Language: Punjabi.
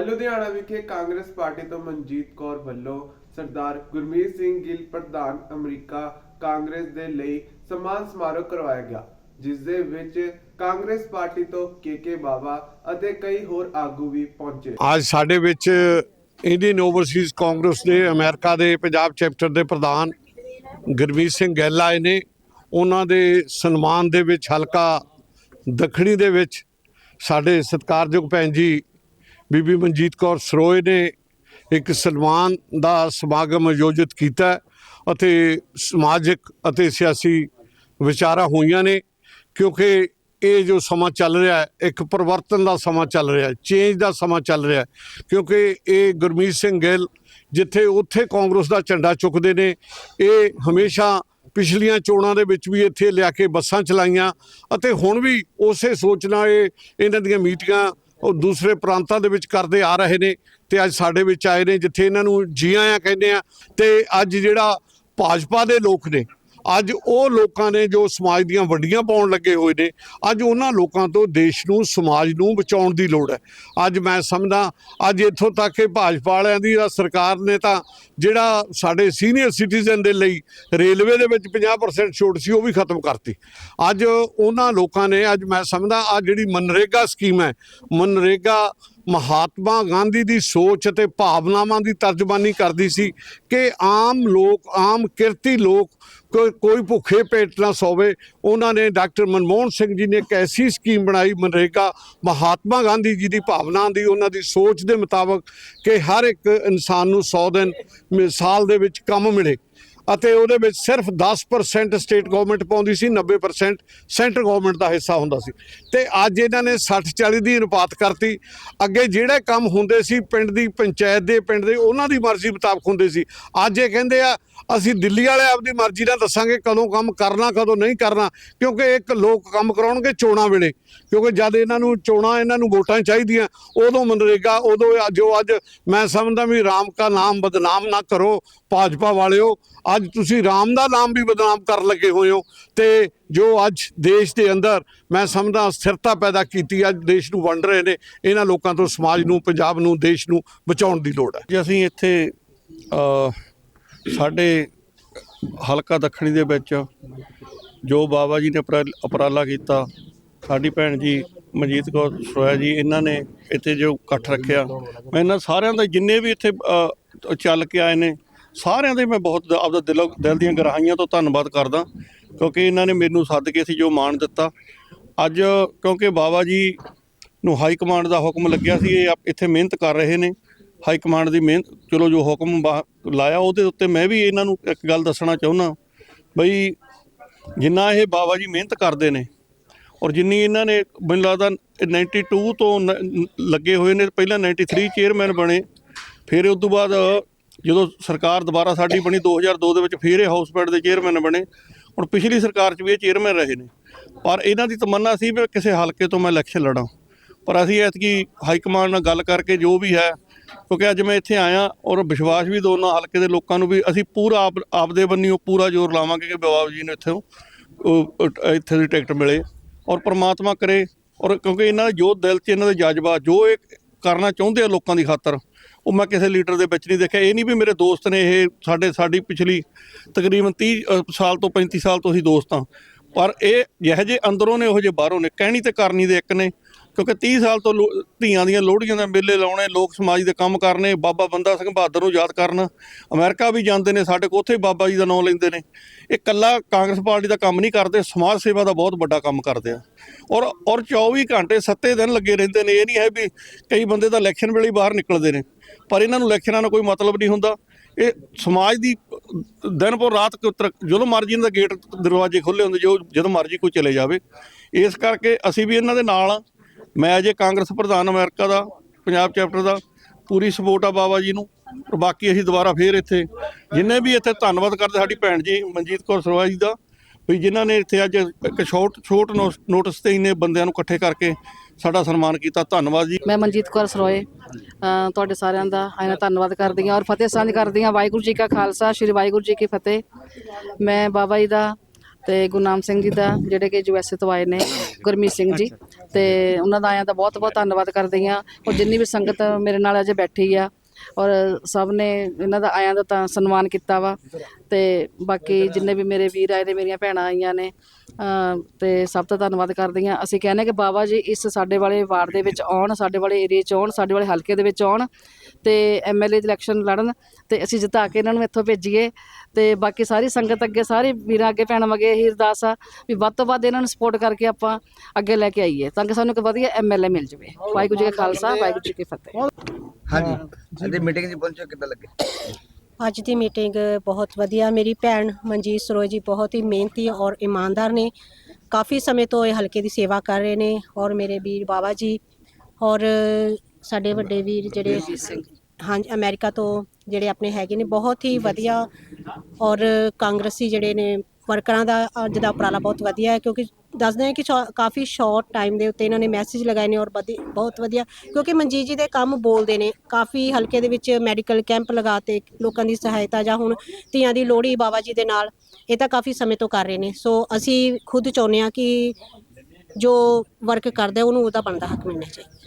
ਲੁਧਿਆਣਾ ਵਿਖੇ ਕਾਂਗਰਸ ਪਾਰਟੀ ਤੋਂ ਮਨਜੀਤ ਕੌਰ ਵੱਲੋਂ ਸਰਦਾਰ ਗੁਰਮੀਤ ਸਿੰਘ ਗਿੱਲ, ਪ੍ਰਧਾਨ ਅਮਰੀਕਾ ਕਾਂਗਰਸ ਦੇ ਲਈ ਸਨਮਾਨ ਸਮਾਰੋਹ ਕਰਵਾਇਆ ਗਿਆ, ਜਿਸ ਦੇ ਵਿੱਚ ਕਾਂਗਰਸ ਪਾਰਟੀ ਤੋਂ ਕੇਕੇ ਬਾਵਾ ਅਤੇ ਕਈ ਹੋਰ ਆਗੂ ਵੀ ਪਹੁੰਚੇ। ਅੱਜ ਸਾਡੇ ਵਿੱਚ ਇੰਡੀਅਨ ਓਵਰਸੀਜ਼ ਕਾਂਗਰਸ ਦੇ, ਅਮਰੀਕਾ ਦੇ, ਪੰਜਾਬ ਚੈਪਟਰ ਦੇ ਪ੍ਰਧਾਨ ਗੁਰਮੀਤ ਸਿੰਘ ਗਿੱਲ ਆਏ ਨੇ। ਉਹਨਾਂ ਦੇ ਸਨਮਾਨ ਦੇ ਵਿੱਚ, ਹਲਕਾ ਦੱਖਣੀ ਦੇ ਵਿੱਚ ਸਾਡੇ ਸਤਿਕਾਰਯੋਗ ਭੈਣ ਜੀ ਬੀਬੀ ਮਨਜੀਤ ਕੌਰ ਸਰੋਏ ਨੇ ਇੱਕ ਸਨਮਾਨ ਦਾ ਸਮਾਗਮ ਆਯੋਜਿਤ ਕੀਤਾ ਅਤੇ ਸਮਾਜਿਕ ਅਤੇ ਸਿਆਸੀ ਵਿਚਾਰਾਂ ਹੋਈਆਂ ਨੇ, ਕਿਉਂਕਿ ਇਹ ਜੋ ਸਮਾਂ ਚੱਲ ਰਿਹਾ ਹੈ, ਇੱਕ ਪਰਿਵਰਤਨ ਦਾ ਸਮਾਂ ਚੱਲ ਰਿਹਾ ਹੈ ਚੇਂਜ ਦਾ ਸਮਾਂ ਚੱਲ ਰਿਹਾ ਹੈ, ਕਿਉਂਕਿ ਇਹ ਗੁਰਮੀਤ ਸਿੰਘ ਗਿੱਲ ਜਿੱਥੇ ਉੱਥੇ ਕਾਂਗਰਸ ਦਾ ਝੰਡਾ ਚੁੱਕਦੇ ਨੇ, ਇਹ ਹਮੇਸ਼ਾ ਪਿਛਲੀਆਂ ਚੋਣਾਂ ਦੇ ਵਿੱਚ ਵੀ ਇੱਥੇ ਲਿਆ ਕੇ ਬੱਸਾਂ ਚਲਾਈਆਂ ਅਤੇ ਹੁਣ ਵੀ ਉਸੇ ਸੋਚ ਨਾਲ ਇਹ ਇਹਨਾਂ ਦੀਆਂ ਮੀਟਿੰਗਾਂ ਉਹ ਦੂਸਰੇ ਪ੍ਰਾਂਤਾਂ ਦੇ ਵਿੱਚ ਕਰਦੇ ਆ ਰਹੇ ਨੇ ਤੇ ਅੱਜ ਸਾਡੇ ਵਿੱਚ ਆਏ ਨੇ ਜਿੱਥੇ ਇਹਨਾਂ ਨੂੰ ਜੀ ਆਇਆਂ ਕਹਿੰਦੇ ਆ ਤੇ ਅੱਜ ਜਿਹੜਾ ਭਾਜਪਾ ਦੇ ਲੋਕ ਨੇ ਅੱਜ ਉਹ ਲੋਕਾਂ ਨੇ ਜੋ ਸਮਾਜ ਦੀਆਂ ਵੱਡੀਆਂ ਪਾਉਣ ਲੱਗੇ ਹੋਏ ਨੇ, ਅੱਜ ਉਹਨਾਂ ਲੋਕਾਂ ਤੋਂ ਦੇਸ਼ ਨੂੰ, ਸਮਾਜ ਨੂੰ ਬਚਾਉਣ ਦੀ ਲੋੜ ਹੈ। ਅੱਜ ਮੈਂ ਸਮਝਦਾ, ਅੱਜ ਇੱਥੋਂ ਤੱਕ ਕਿ ਭਾਜਪਾ ਵਾਲਿਆਂ ਦੀ ਸਰਕਾਰ ਨੇ ਤਾਂ ਜਿਹੜਾ ਸਾਡੇ ਸੀਨੀਅਰ ਸਿਟੀਜ਼ਨ ਦੇ ਲਈ ਰੇਲਵੇ ਦੇ ਵਿੱਚ 50% ਛੋਟ ਸੀ, ਉਹ ਵੀ ਖਤਮ ਕਰਤੀ। ਅੱਜ ਉਹਨਾਂ ਲੋਕਾਂ ਨੇ, ਅੱਜ ਮੈਂ ਸਮਝਦਾ ਆ ਜਿਹੜੀ ਮਨਰੇਗਾ ਸਕੀਮ ਹੈ, ਮਨਰੇਗਾ ਮਹਾਤਮਾ ਗਾਂਧੀ ਦੀ ਸੋਚ ਅਤੇ ਭਾਵਨਾਵਾਂ ਦੀ ਤਰਜਮਾਨੀ ਕਰਦੀ ਸੀ ਕਿ ਆਮ ਲੋਕ, ਆਮ ਕਿਰਤੀ ਲੋਕ ਕੋਈ ਕੋਈ ਭੁੱਖੇ ਪੇਟ ਨਾ ਸੋਵੇ। ਉਹਨਾਂ ਨੇ ਡਾਕਟਰ ਮਨਮੋਹਨ ਸਿੰਘ ਜੀ ਨੇ ਇੱਕ ਐਸੀ ਸਕੀਮ ਬਣਾਈ, ਮਨਰੇਗਾ ਮਹਾਤਮਾ ਗਾਂਧੀ ਜੀ ਦੀ ਭਾਵਨਾ ਦੀ, ਉਹਨਾਂ ਦੀ ਸੋਚ ਦੇ ਮੁਤਾਬਕ ਕਿ ਹਰ ਇੱਕ ਇਨਸਾਨ ਨੂੰ 100 ਦਿਨ, ਮ- ਸਾਲ ਦੇ ਵਿੱਚ ਕੰਮ ਮਿਲੇ। ਅਤੇ ਉਹਦੇ ਵਿੱਚ ਸਿਰਫ 10% ਸਟੇਟ ਗਵਰਨਮੈਂਟ ਪਾਉਂਦੀ ਸੀ 90% ਸੈਂਟਰ ਗਵਰਨਮੈਂਟ ਦਾ ਹਿੱਸਾ ਹੁੰਦਾ ਸੀ। ਤੇ ਅੱਜ ਇਹਨਾਂ ਨੇ 60 40 ਦੀ ਅਨੁਪਾਤ ਕਰਤੀ। ਅੱਗੇ ਜਿਹੜੇ ਕੰਮ ਹੁੰਦੇ ਸੀ ਪਿੰਡ ਦੀ ਪੰਚਾਇਤ ਦੇ, ਪਿੰਡ ਦੇ ਉਹਨਾਂ ਦੀ ਮਰਜ਼ੀ ਮੁਤਾਬਕ ਹੁੰਦੇ ਸੀ। ਅੱਜ ਇਹ ਕਹਿੰਦੇ ਆ, ਅਸੀਂ ਦਿੱਲੀ ਵਾਲੇ ਆਪਦੀ ਮਰਜ਼ੀ ਨਾਲ ਦੱਸਾਂਗੇ ਕਦੋਂ ਕੰਮ ਕਰਨਾ, ਕਦੋਂ ਨਹੀਂ ਕਰਨਾ, ਕਿਉਂਕਿ ਇੱਕ ਲੋਕ ਕੰਮ ਕਰਾਉਣਗੇ ਚੋਣਾਂ ਵੇਲੇ। ਕਿਉਂਕਿ ਜਦ ਇਹਨਾਂ ਨੂੰ ਚੋਣਾਂ, ਇਹਨਾਂ ਨੂੰ ਵੋਟਾਂ ਚਾਹੀਦੀਆਂ, ਉਦੋਂ ਮਨਰੇਗਾ, ਉਦੋਂ ਇਹ ਜੋ ਅੱਜ ਮੈਂ ਸਮਝਦਾ ਵੀ ਰਾਮ ਕਾ ਨਾਮ ਬਦਨਾਮ ਨਾ ਕਰੋ, ਭਾਜਪਾ ਵਾਲਿਓ। ਅੱਜ ਤੁਸੀਂ ਰਾਮ ਦਾ ਨਾਮ ਵੀ ਬਦਨਾਮ ਕਰਨ ਲੱਗੇ ਹੋਏ ਹੋ ਤੇ ਜੋ ਅੱਜ ਦੇਸ਼ ਦੇ ਅੰਦਰ ਮੈਂ ਸਮਝਦਾ ਸਥਿਰਤਾ ਪੈਦਾ ਕੀਤੀ ਅੱਜ ਦੇਸ਼ ਨੂੰ ਵੰਡ ਰਹੇ ਨੇ, ਇਹਨਾਂ ਲੋਕਾਂ ਤੋਂ ਸਮਾਜ ਨੂੰ, ਪੰਜਾਬ ਨੂੰ, ਦੇਸ਼ ਨੂੰ ਬਚਾਉਣ ਦੀ ਲੋੜ ਹੈ। ਜੇ, ਅਸੀਂ ਇੱਥੇ ਸਾਡੇ ਹਲਕਾ ਦੱਖਣੀ ਦੇ ਵਿੱਚ ਜੋ ਬਾਬਾ ਜੀ ਨੇ ਉਪਰਾ- ਉਪਰਾਲਾ ਕੀਤਾ, ਸਾਡੀ ਭੈਣ ਜੀ ਮਨਜੀਤ ਕੌਰ ਸੋਇਆ ਜੀ, ਇਹਨਾਂ ਨੇ ਇੱਥੇ ਜੋ ਇਕੱਠ ਰੱਖਿਆ। ਮੈਂ ਇਹਨਾਂ ਸਾਰਿਆਂ ਦਾ ਜਿੰਨੇ ਵੀ ਇੱਥੇ ਚੱਲ ਕੇ ਆਏ ਨੇ ਸਾਰਿਆਂ ਦੇ ਮੈਂ ਬਹੁਤ ਆਪਦਾ ਦਿਲੋਂ ਦਿਲ ਦੀਆਂ ਗਹਿਰਾਈਆਂ ਤੋਂ ਧੰਨਵਾਦ ਕਰਦਾ ਕਿਉਂਕਿ ਇਹਨਾਂ ਨੇ ਮੈਨੂੰ ਸੱਦ ਕੇ ਸੀ ਜੋ ਮਾਣ ਦਿੱਤਾ। ਅੱਜ ਕਿਉਂਕਿ ਬਾਬਾ ਜੀ ਨੂੰ ਹਾਈ ਕਮਾਂਡ ਦਾ ਹੁਕਮ ਲੱਗਿਆ ਸੀ, ਇਹ ਇੱਥੇ ਮਿਹਨਤ ਕਰ ਰਹੇ ਨੇ। ਹਾਈ ਕਮਾਂਡ ਦੀ ਮਿਹਨਤ, ਚਲੋ ਜੋ ਹੁਕਮ ਲਾਇਆ ਉਹਦੇ ਉੱਤੇ ਮੈਂ ਵੀ ਇਹਨਾਂ ਨੂੰ ਇੱਕ ਗੱਲ ਦੱਸਣਾ ਚਾਹੁੰਦਾ ਬਈ ਜਿੰਨਾ ਇਹ ਬਾਬਾ ਜੀ ਮਿਹਨਤ ਕਰਦੇ ਨੇ ਔਰ ਜਿੰਨੀ ਇਹਨਾਂ ਨੇ ਮੈਨੂੰ ਲੱਗਦਾ 92 ਤੋਂ ਨ- ਲੱਗੇ ਹੋਏ ਨੇ, ਪਹਿਲਾਂ 93 ਚੇਅਰਮੈਨ ਬਣੇ, ਫਿਰ ਉਸ ਤੋਂ ਬਾਅਦ ਜਦੋਂ ਸਰਕਾਰ ਦੁਬਾਰਾ ਸਾਡੀ ਬਣੀ 2002 ਦੇ ਵਿੱਚ ਫਿਰ ਇਹ ਹਾਊਸ ਪੈਡ ਦੇ ਚੇਅਰਮੈਨ ਬਣੇ। ਹੁਣ ਪਿਛਲੀ ਸਰਕਾਰ 'ਚ ਵੀ ਇਹ ਚੇਅਰਮੈਨ ਰਹੇ ਨੇ। ਪਰ ਇਹਨਾਂ ਦੀ ਤਮੰਨਾ ਸੀ ਵੀ ਕਿਸੇ ਹਲਕੇ ਤੋਂ ਮੈਂ ਇਲੈਕਸ਼ਨ ਲੜਾਂ। ਪਰ ਅਸੀਂ ਐਤਕੀ ਹਾਈ ਕਮਾਂਡ ਨਾਲ ਗੱਲ ਕਰਕੇ ਜੋ ਵੀ ਹੈ, ਕਿਉਂਕਿ ਅੱਜ ਮੈਂ ਇੱਥੇ ਆਇਆ ਔਰ ਵਿਸ਼ਵਾਸ ਵੀ ਦੋਨਾਂ ਹਲਕੇ ਦੇ ਲੋਕਾਂ ਨੂੰ ਵੀ ਅਸੀਂ ਪੂਰਾ ਆਪ, ਆਪਦੇ ਬੰਨਿਓ ਪੂਰਾ ਜ਼ੋਰ ਲਾਵਾਂਗੇ ਕਿ ਬਾਬਾ ਜੀ ਨੂੰ ਇੱਥੇ ਇੱਥੇ ਦੀ ਟਿਕਟ ਮਿਲੇ ਔਰ ਪ੍ਰਮਾਤਮਾ ਕਰੇ। ਔਰ ਕਿਉਂਕਿ ਇਹਨਾਂ ਦੇ ਜੋ ਦਿਲ 'ਚ ਇਹਨਾਂ ਦੇ ਜਜ਼ਬਾ, ਜੋ ਇਹ ਕਰਨਾ ਚਾਹੁੰਦੇ ਆ ਲੋਕਾਂ ਦੀ ਖਾਤਰ ਉਹ ਮੈਂ ਕਿਸੇ ਲੀਡਰ ਦੇ ਵਿੱਚ ਨਹੀਂ ਦੇਖਿਆ। ਇਹ ਨਹੀਂ ਵੀ ਮੇਰੇ ਦੋਸਤ ਨੇ ਇਹ ਸਾਡੇ, ਸਾਡੀ ਪਿਛਲੀ ਤਕਰੀਬਨ 30 ਸਾਲ ਤੋਂ 35 ਸਾਲ ਤੋਂ ਅਸੀਂ ਦੋਸਤ ਹਾਂ। ਪਰ ਇਹ ਜਿਹੋ ਜਿਹੇ ਅੰਦਰੋਂ ਨੇ, ਉਹ ਜਿਹੇ ਬਾਹਰੋਂ ਨੇ, ਕਹਿਣੀ ਤੇ ਕਰਨੀ ਦੇ ਇੱਕ ਨੇ। ਕਿਉਂਕਿ 30 ਸਾਲ ਤੋਂ ਲੋ- ਧੀਆਂ ਦੀਆਂ ਲੋਹੜੀਆਂ ਦੇ ਮੇਲੇ ਲਾਉਣੇ, ਲੋਕ ਸਮਾਜ ਦੇ ਕੰਮ ਕਰਨੇ, ਬਾਬਾ ਬੰਦਾ ਸਿੰਘ ਬਹਾਦਰ ਨੂੰ ਯਾਦ ਕਰਨਾ। ਅਮਰੀਕਾ ਵੀ ਜਾਂਦੇ ਨੇ, ਸਾਡੇ ਕੋਲ ਉੱਥੇ ਬਾਬਾ ਜੀ ਦਾ ਨਾਮ ਲੈਂਦੇ ਨੇ। ਇਹ ਕੱਲਾ ਕਾਂਗਰਸ ਪਾਰਟੀ ਦਾ ਕੰਮ ਨਹੀਂ ਕਰਦੇ, ਸਮਾਜ ਸੇਵਾ ਦਾ ਬਹੁਤ ਵੱਡਾ ਕੰਮ ਕਰਦੇ ਆ। ਔਰ ਔਰ 24 ਘੰਟੇ ਸੱਤੇ ਦਿਨ ਲੱਗੇ ਰਹਿੰਦੇ ਨੇ। ਇਹ ਨਹੀਂ ਹੈ ਵੀ ਕਈ ਬੰਦੇ ਤਾਂ ਇਲੈਕਸ਼ਨ ਵੇਲੇ ਬਾਹਰ ਨਿਕਲਦੇ ਨੇ। ਪਰ ਇਹਨਾਂ ਨੂੰ ਇਲੈਕਸ਼ਨਾਂ ਨਾਲ ਕੋਈ ਮਤਲਬ ਨਹੀਂ ਹੁੰਦਾ। ਇਹ ਸਮਾਜ ਦੀ, ਦਿਨ ਪਰ ਰਾਤ ਜਦੋਂ ਮਰਜ਼ੀ ਇਹਨਾਂ ਦਾ ਗੇਟ ਦਰਵਾਜ਼ੇ ਖੁੱਲੇ ਹੁੰਦੇ, ਜੋ ਜਦੋਂ ਮਰਜ਼ੀ ਕੋਈ ਚਲੇ ਜਾਵੇ। ਇਸ ਕਰਕੇ ਅਸੀਂ ਵੀ ਇਹਨਾਂ ਦੇ ਨਾਲ ਆ ਮੈਂ ਅਜੇ ਕਾਂਗਰਸ ਪ੍ਰਧਾਨ ਅਮਰੀਕਾ ਦਾ, ਪੰਜਾਬ ਚੈਪਟਰ ਦਾ, ਪੂਰੀ ਸਪੋਰਟ ਆ ਬਾਬਾ ਜੀ ਨੂੰ। ਔਰ ਬਾਕੀ ਅਸੀਂ ਦੁਬਾਰਾ ਫੇਰ ਇੱਥੇ, ਜਿੰਨੇ ਵੀ ਇੱਥੇ ਧੰਨਵਾਦ ਕਰਦੇ, ਸਾਡੀ ਭੈਣ ਜੀ ਮਨਜੀਤ ਕੌਰ ਸਰਵਾ ਜੀ ਦਾ ਵੀ ਜਿਨ੍ਹਾਂ ਨੇ ਇੱਥੇ ਅੱਜ ਇੱਕ ਛੋਟ ਛੋਟ ਨੋਟਿਸ ਤੇ ਇੰਨੇ ਬੰਦਿਆਂ ਨੂੰ ਇਕੱਠੇ ਕਰਕੇ ਸਾਡਾ ਸਨਮਾਨ ਕੀਤਾ ਧੰਨਵਾਦ ਜੀ। ਮੈਂ ਮਨਜੀਤ ਕੌਰ ਸਰੋਏ ਤੁਹਾਡੇ ਸਾਰਿਆਂ ਦਾ ਆਇਨਾ ਧੰਨਵਾਦ ਕਰਦੀ ਹਾਂ ਔਰ ਫਤਿਹ ਸਾਂਝ ਕਰਦੀ ਹਾਂ। ਵਾਹਿਗੁਰੂ ਜੀ ਕਾ ਖਾਲਸਾ ਸ੍ਰੀ ਵਾਹਿਗੁਰੂ ਜੀ ਕੀ ਫਤਿਹ। ਮੈਂ ਬਾਬਾ ਜੀ ਦਾ ਤੇ ਗੁਰਨਾਮ ਸਿੰਘ ਜੀ ਦਾ ਜਿਹੜੇ ਕਿ ਯੂਐਸਏ ਤੋਂ ਆਏ ਨੇ ਗੁਰਮੀਤ ਸਿੰਘ ਜੀ ਤੇ ਉਹਨਾਂ ਦਾ ਆਇਆਂ ਦਾ ਬਹੁਤ ਬਹੁਤ ਧੰਨਵਾਦ ਕਰਦੀ ਹਾਂ। ਔਰ ਜਿੰਨੀ ਵੀ ਸੰਗਤ ਮੇਰੇ ਨਾਲ ਅਜੇ ਬੈਠੀ ਆ ਔਰ ਸਭ ਨੇ ਇਹਨਾਂ ਦਾ ਆਇਆਂ ਦਾ ਤਾਂ ਸਨਮਾਨ ਕੀਤਾ ਵਾ। ਤੇ ਬਾਕੀ ਜਿੰਨੇ ਵੀ ਮੇਰੇ ਵੀਰ ਆਏ ਨੇ, ਮੇਰੀਆਂ ਭੈਣਾਂ ਆਈਆਂ ਨੇ ਅਮ ਤੇ ਸਭ ਤੋਂ ਧੰਨਵਾਦ ਕਰਦੀ ਹਾਂ। ਅਸੀਂ ਕਹਿੰਦੇ ਕਿ ਬਾਬਾ ਜੀ ਇਸ ਸਾਡੇ ਵਾਲੇ ਵਾਰਡ ਦੇ ਵਿੱਚ ਆਉਣ, ਸਾਡੇ ਵਾਲੇ ਏਰੀਏ 'ਚ ਆਉਣ, ਸਾਡੇ ਵਾਲੇ ਹਲਕੇ ਦੇ ਵਿੱਚ ਆਉਣ ਤੇ ਐਮਐਲਏ ਦੀ ਇਲੈਕਸ਼ਨ ਲੜਨ ਤੇ ਅਸੀਂ ਜਿਤਾ ਕੇ ਇਹਨਾਂ ਨੂੰ ਇੱਥੋਂ ਭੇਜੀਏ ਤੇ ਬਾਕੀ ਸਾਰੀ ਸੰਗਤ ਅੱਗੇ, ਸਾਰੇ ਵੀਰਾਂ ਅੱਗੇ, ਭੈਣਾਂ ਅੱਗੇ ਇਹੀ ਅਰਦਾਸ ਆ ਵੀ ਵੱਧ ਤੋਂ ਵੱਧ ਇਹਨਾਂ ਨੂੰ ਸਪੋਰਟ ਕਰਕੇ ਆਪਾਂ ਅੱਗੇ ਲੈ ਕੇ ਆਈਏ ਤਾਂ ਕਿ ਸਾਨੂੰ ਇੱਕ ਵਧੀਆ ਐਮਐਲਏ ਮਿਲ ਜਾਵੇ। ਵਾਹਿਗੁਰੂ ਜੀ ਕਾ ਖਾਲਸਾ, ਵਾਹਿਗੁਰੂ ਜੀ ਕੀ ਫਤਿਹ। ਹਾਂਜੀ। ਅੱਜ ਮੀਟਿੰਗ 'ਚ ਪਹੁੰਚੋ ਕਿੱਦਾਂ ਲੱਗੇ? ਅੱਜ ਦੀ ਮੀਟਿੰਗ ਬਹੁਤ ਵਧੀਆ ਮੇਰੀ ਭੈਣ ਮਨਜੀਤ ਸਰੋਜ ਜੀ ਬਹੁਤ ਹੀ ਮਿਹਨਤੀ ਔਰ ਇਮਾਨਦਾਰ ਨੇ। ਕਾਫੀ ਸਮੇਂ ਤੋਂ ਇਹ ਹਲਕੇ ਦੀ ਸੇਵਾ ਕਰ ਰਹੇ ਨੇ ਔਰ ਮੇਰੇ ਵੀਰ ਬਾਬਾ ਜੀ ਔਰ ਸਾਡੇ ਵੱਡੇ ਵੀਰ ਜਿਹੜੇ ਹਾਂਜੀ ਅਮਰੀਕਾ ਤੋਂ ਜਿਹੜੇ ਆਪਣੇ ਹੈਗੇ ਨੇ ਬਹੁਤ ਹੀ ਵਧੀਆ ਔਰ ਕਾਂਗਰਸੀ ਜਿਹੜੇ ਨੇ ਵਰਕਰਾਂ ਦਾ ਅੱਜ ਦਾ ਉਪਰਾਲਾ ਬਹੁਤ ਵਧੀਆ ਹੈ, ਕਿਉਂਕਿ ਦੱਸਦੇ ਆ ਕਿ ਸ਼ੋ- ਕਾਫੀ ਸ਼ਾਰਟ ਟਾਈਮ ਦੇ ਉੱਤੇ ਇਹਨਾਂ ਨੇ ਮੈਸੇਜ ਲਗਾਏ ਨੇ ਔਰ ਵਧੀ- ਬਹੁਤ ਵਧੀਆ, ਕਿਉਂਕਿ ਮਨਜੀਤ ਜੀ ਦੇ ਕੰਮ ਬੋਲਦੇ ਨੇ, ਕਾਫੀ ਹਲਕੇ ਦੇ ਵਿੱਚ ਮੈਡੀਕਲ ਕੈਂਪ ਲਗਾਤੇ ਲੋਕਾਂ ਦੀ ਸਹਾਇਤਾ ਜਾਂ ਹੁਣ ਧੀਆਂ ਦੀ ਲੋਹੜੀ ਬਾਬਾ ਜੀ ਦੇ ਨਾਲ, ਇਹ ਤਾਂ ਕਾਫੀ ਸਮੇਂ ਤੋਂ ਕਰ ਰਹੇ ਨੇ, ਸੋ ਅਸੀਂ ਖੁਦ ਚਾਹੁੰਦੇ ਆ ਕਿ ਜੋ ਵਰਕ ਕਰਦਾ ਉਹਨੂੰ ਉਹਦਾ ਬਣਦਾ ਹੱਕ ਮਿਲਣਾ ਚਾਹੀਦਾ।